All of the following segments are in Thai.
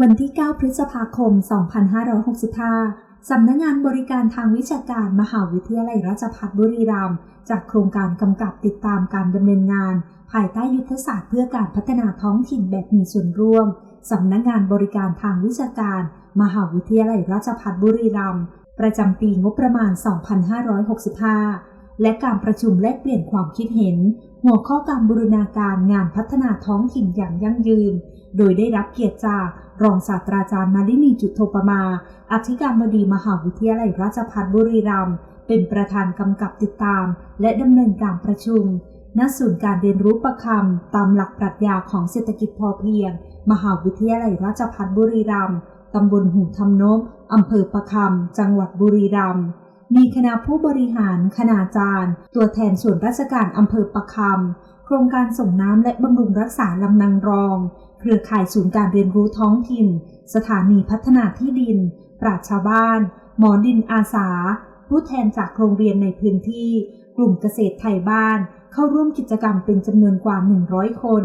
วันที่ 9 พฤษภาคม 2565 สำนักงงานบริการทางวิชาการมหาวิทยาลัยราชภัฏบุรีรัมย์จากโครงการกำกับติดตามการดำเนินงาน ภายใต้ยุทธศาสตร์เพื่อการพัฒนาท้องถิ่นแบบมีส่วนร่วม สำนักงงานบริการทางวิชาการ มหาวิทยาลัยราชภัฏบุรีรัมย์ประจำปีงบประมาณ 2565 และการประชุมแลกเปลี่ยนความคิดเห็น หัวข้อการบูรณาการงานพัฒนาท้องถิ่นอย่างยั่งยืน โดยได้รับเกียรติจากรองศาสตราจารย์มาลินีจุดโทปมา อธิการบดีมหาวิทยาลัยราชภัฏบุรีรัมย์เป็นประธานกำกับติดตาม และดำเนินการประชุมณศูนย์การเรียนรู้ประคำตามหลักปรัชญาของเศรษฐกิจพอเพียง มหาวิทยาลัยราชภัฏบุรีรัมย์ตำบลหูทำนบอำเภอประคำจังหวัดบุรีรัมย์ มีคณะผู้บริหาร คณาจารย์ ตัวแทนส่วนราชการอำเภอประคำโครงการส่งน้ำและบำรุงรักษาลำนางรอง เครือข่ายศูนย์การเรียนรู้ท้องถิ่น สถานีพัฒนาที่ดิน ปราชญ์ชาวบ้าน หมอดินอาสา ผู้แทนจากโรงเรียนในพื้นที่ กลุ่มเกษตรไทยบ้าน เข้าร่วมกิจกรรมเป็นจำนวนกว่า 100 คน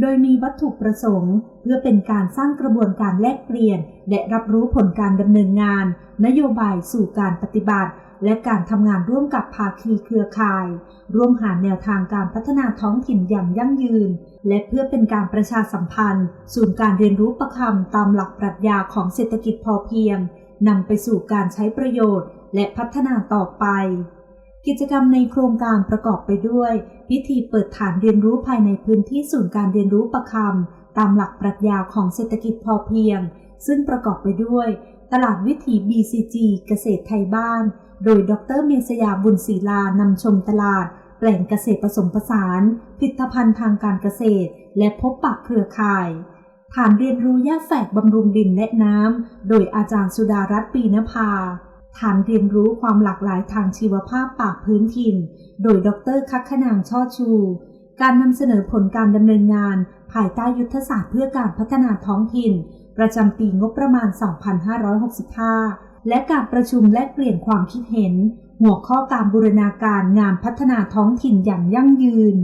โดยมีวัตถุประสงค์ เพื่อเป็นการสร้างกระบวนการแลกเปลี่ยน และรับรู้ผลการดำเนินงาน นโยบายสู่การปฏิบัติ และการทำงานร่วมกับภาคีเครือข่าย ร่วมหาแนวทางการพัฒนาท้องถิ่นอย่างยั่งยืน และเพื่อเป็นการประชาสัมพันธ์ ศูนย์การเรียนรู้ประคำตามหลักปรัชญาของเศรษฐกิจพอเพียงนำไปสู่การใช้ประโยชน์ และพัฒนาต่อไป กิจกรรมในโครงการประกอบไปด้วย พิธีเปิดฐานเรียนรู้ภายในพื้นที่ศูนย์การเรียนรู้ประคำตามหลักปรัชญาของเศรษฐกิจพอเพียง ซึ่งประกอบไปด้วย ตลาดวิถี BCG เกษตรไทยบ้าน โดยดรเมษยาบุญศรีลานำชมตลาดแปลงเกษตรผสมผสาน ผลิตภัณฑ์ทางการเกษตร และพบปะเครือข่ายฐานเรียนรู้หญ้าแฝกบำรุงดินและน้ำ โดยอาจารย์สุดารัตน์ปีนภา ฐานเรียนรู้ความหลากหลายทางชีวภาพป่าพื้นถิ่น โดยดรคัคขนางช่อชู การนำเสนอผลการดำเนินงาน ภายใต้ยุทธศาสตร์เพื่อการพัฒนาท้องถิ่น ประจำปีงบประมาณ 2565 และการประชุมและเปลี่ยนความคิดเห็น หัวข้อการบูรณาการงานพัฒนาท้องถิ่นอย่างยั่งยืน